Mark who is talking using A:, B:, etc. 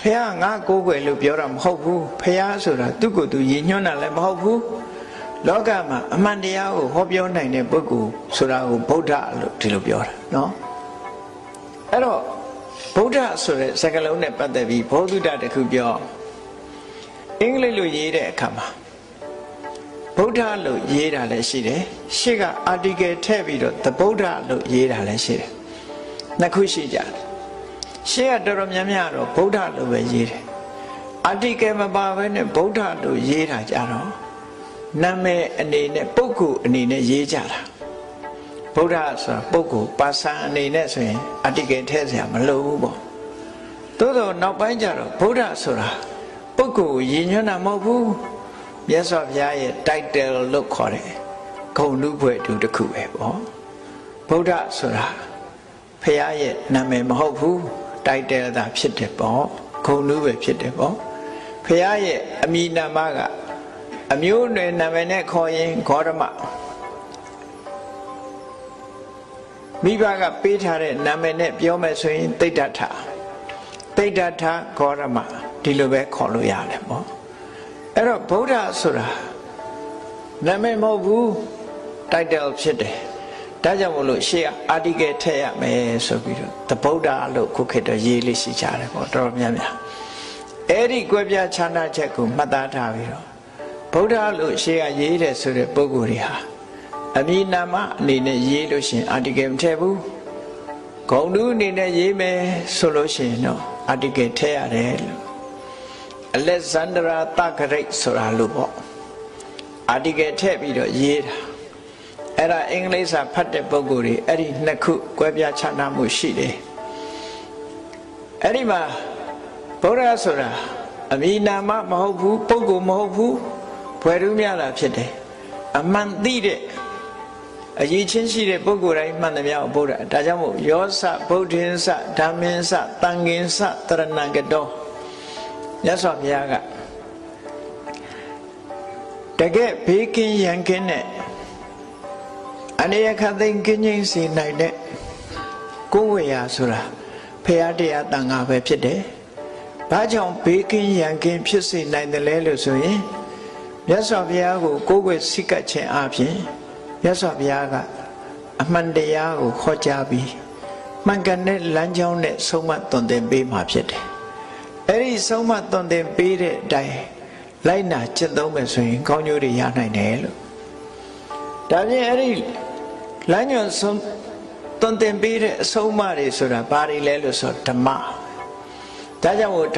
A: ဖះငါကိုးကွယ်လို့ပြောတာမဟုတ်ဘူးဖះဆိုတာသူ့ကိုယ်သူရည်ညွှန်းတာလည်းမဟုတ်ဘူးလောကမှာအမှန်တရားကိုဟောပြောနိုင်တဲ့ပုဂ္ဂိုလ်ဆိုတာကိုဗုဒ္ဓလို့ဒီလိုပြောတာနော်အဲ့တော့ဗုဒ္ဓဆိုတဲ့စကားလုံးနဲ့ပတ်သက်ပြီးဘောဓုတတခုပြောအင်္ဂလိပ်လိုရေးတဲ့အခါမှာဗုဒ္ဓလို့ရေးတာလည်းရှိတယ်ရှေ့က article ထည့်ပြီးတော့ the ဗုဒ္ဓလို့ရေးတာလည်းရှိတယ်နှစ်ခုရှိကြတယ် ရှေ့ကတော်တော်များများတော့ဗုဒ္ဓလို့ပဲရေးတယ်အာတိကယ်မပါဘဲနဲ့ဗုဒ္ဓလို့ရေးတာကြတော့နာမည်အနေနဲ့ပုဂ္ဂိုလ်အနေနဲ့ရေးကြတာဗုဒ္ဓဆိုတာပုဂ္ဂိုလ်ပါဆန်အနေနဲ့ဆိုရင်အာတိကယ်ထည့်စရာမလိုဘူးပေါ့သို့တော့နောက်ပိုင်းကျတော့ဗုဒ္ဓဆိုတာပုဂ္ဂိုလ်ရည်ညွှန်းတာမဟုတ်ဘူးမြတ်စွာဘုရားရဲ့ title လို့ခေါ်တယ်ဂုဏ်လူဘွယ်တူတစ်ခုပဲပေါ့ဗုဒ္ဓဆိုတာဖះရဲ့နာမည်မဟုတ်ဘူး တိုက်တယ်သာဖြစ်တယ်ပေါ့ခုံနူးပဲဖြစ်တယ်ပေါ့ဖះရဲ့အမိနာမကအမျိုးအနွယ်နာမည်နဲ့ခေါ်ရင်ဂေါရမမိဘကပေးထားတဲ့နာမည်နဲ့ပြောမယ်ဆိုရင်တိဋ္ဌထတိဋ္ဌထဂေါရမဒီလိုပဲခေါ်လို့ရတယ်ပေါ့အဲ့တော့ဗုဒ္ဓဆိုတာနာမည်မဟုတ်ဘူးတိုက်တယ်ဖြစ်တယ် ဒါကြောင့်မို့လို့ရှေ့ကအာတိကယ်ထည့်ရမယ်ဆိုပြီးတော့တဗုဒ္ဓလို့ခုခေတ်တော့ရေးလေးရှိကြတယ်ပေါ့တော်တော်များများအဲ့ဒီကွဲပြားခြားနားချက်ကိုမှတ်သားထားပြီးတော့ဗုဒ္ဓလို့ရှေ့ကရေးတယ်ဆိုတဲ့ပုဂ္ဂိုလ်တွေဟာအမိနာမအနေနဲ့ရေးလို့ရှိရင်အာတိကယ်မထည့်ဘူးဂုံတူးအနေနဲ့ရေးမယ်ဆိုလို့ရှိရင်တော့အာတိကယ်ထည့်ရတယ်လို့အလက်ဇန္ဒရာတဂရိတ်ဆိုတာလို့ပေါ့အာတိကယ်ထည့်ပြီးတော့ရေးတာ အဲ့ဒါအင်္ဂလိပ်စာဖတ်တဲ့ပုဂ္ဂိုလ်တွေအဲ့ဒီနှစ်ခုကွဲပြားခြားနားမှုရှိတယ်အဲ့ဒီမှာဗုဒ္ဓဆိုတာအမိနာမမဟုတ်ဘူးပုဂ္ဂိုလ်မဟုတ်ဘူးဘွယ်ထူးများတာဖြစ်တယ်အမှန်သိတဲ့အရေးချင်းရှိတဲ့ပုဂ္ဂိုလ်တိုင်းမှန်သမျှကိုဗုဒ္ဓဒါကြောင့်မို့ယောစဗုဒ္ဓင်းစဓမ္မင်းစတန်ခင်းစတရဏဂတောမြတ်စွာဘုရားကတကယ်ဘေးကင်းရန်ကင်းတဲ့ အနေအခသိင်ကင်းငိမ့်စေနိုင်တဲ့ကိုယ်ဝေယဆိုတာဖရာတရားတန်ခါပဲဖြစ်တယ်။ဘာကြောင့်ဘေးကင်းရန်ကင်းဖြစ်စေနိုင်တယ်လဲလို့ဆိုရင်မြတ်စွာဘုရားကိုကိုယ်ွယ်စိတ်ကပ်ခြင်းအပြင်မြတ်စွာဘုရားကအမှန်တရားကိုခေါ်ကြားပြီးမှန်ကန်တဲ့လမ်းကြောင်းနဲ့ဆုံးမသွန်သင်ပေးမှာဖြစ်တယ်။အဲ့ဒီဆုံးမသွန်သင်ပေးတဲ့အတိုင်းလိုက်နာကျင့်သုံးမယ်ဆိုရင်ကောင်းကျိုးတွေရနိုင်တယ်လို့ဒါပြင်အဲ့ဒီ လမ်းညွန်ဆုံးတွင်တင်ပေးတဲ့အဆုံးအမတွေဆိုတာဘာတွေလဲလို့ဆိုဓမ္မဒါကြောင့်မို့